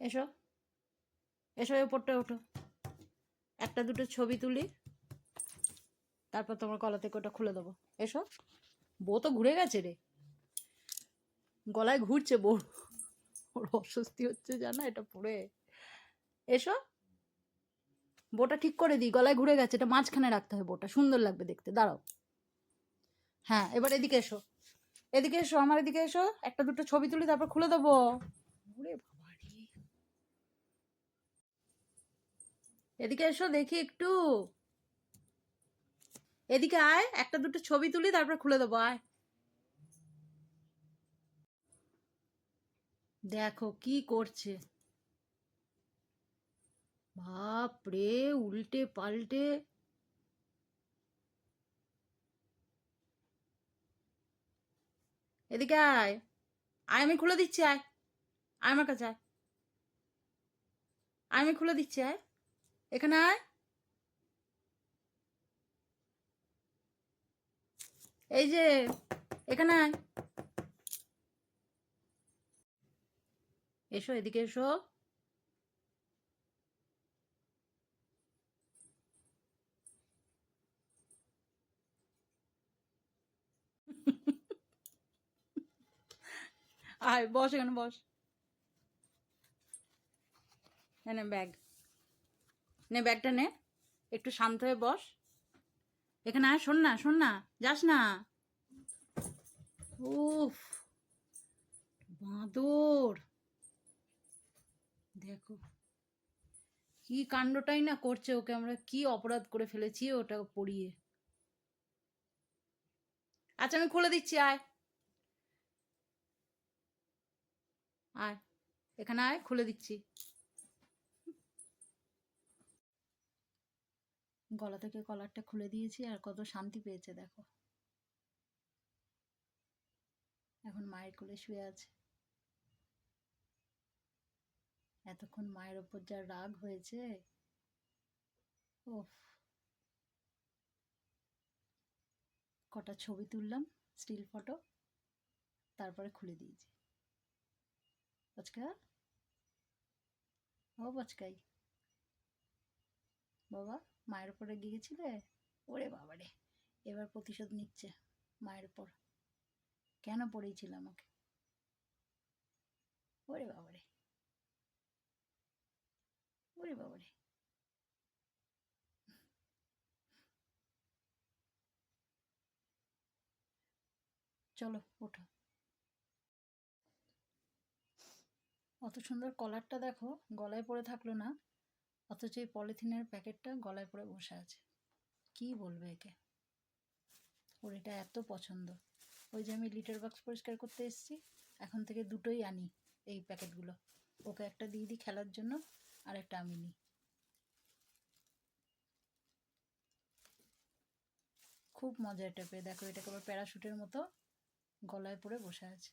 এসো। এসো এ উপরটা ওঠো। একটা দুটো ছবি তুলি। তারপর তোমার গলা থেকে ওটা খুলে দেবো। এসো। বউ তো ঘুরে গেছে রে। গলায় ঘুরছে বউ। ওর অস্বস্তি হচ্ছে, জানা? এটা পরে। এসো। বোটা ঠিক করে দিই। গলায় ঘুরে গেছে। এটা মাঝখানে রাখতে হবে বোটা সুন্দর লাগবে দেখতে। দাঁড়াও। হ্যাঁ এবার এদিকে এসো। এদিকে এসো, আমার এদিকে এসো। একটা দুটো ছবি তুলি, তারপর খুলে দেবো ওরে বাবা রে এদিকে এসো, দেখি একটু। এদিকে আয়, একটা দুটো ছবি তুলি, তারপর খুলে দেবো, আয়। দেখো কি করছে। বাপ রে উল্টে পাল্টে। এদিকে আয়। আয়, আমি খুলে দিচ্ছি, আয়। আয় আমার কাছে আয়, আমি খুলে দিচ্ছি, আয়। এখানে আয়। এই যে, এখানে আয়। এসো, এদিকে এসো। আয়, বস এখানে, বস। নে নে ব্যাগ। নে ব্যাগটা নে। একটু শান্ত হয়ে বস। এখানে আয়, শোন না শোন না, যাস না। উফ, বাঁদর। দেখো, কি কাণ্ডটাই না করছে ওকে আমরা, কি অপরাধ করে ফেলেছি ওটা পড়িয়ে। আচ্ছা আমি খুলে দিচ্ছি, আয়। আয়, এখানে আয়, খুলে দিচ্ছি। গলা থেকে কলারটা খুলে দিয়েছি আর কত শান্তি পেয়েছে, দেখো। এখন মায়ের কোলে শুয়ে আছে। এতক্ষণ মায়ের ওপর যা রাগ হয়েছে ওফ কটা ছবি তুললাম স্টিল ফটো তারপরে খুলে দিয়েছি। পচকা ও পচকাই বাবা, মায়ের উপরে গিয়েছিলে? ওরে বাবা রে এবার প্রতিশোধ নিচ্ছে মায়ের উপর। কেন পড়েছিল আমাকে? ওরে বাবা রে ওরে বাবা রে চলো, ওঠো। অত সুন্দর কলারটা দেখো, গলায় পড়ে থাকল না। অথচ এই পলিথিনের প্যাকেটটা গলায় পড়ে বসে আছে। কি বলবে একে? ওর এটা এত পছন্দ। ওই যে আমি লিটার বক্স পরিষ্কার করতে এসেছি, এখন থেকে দুটোই আনি এই প্যাকেটগুলো। ওকে একটা দিয়ে দিই খেলার জন্য, আর একটা আমি নিই। খুব মজা এটা পেয়ে। দেখো এটাকে আবার প্যারাশুটের মতো গলায় পরে বসে আছে।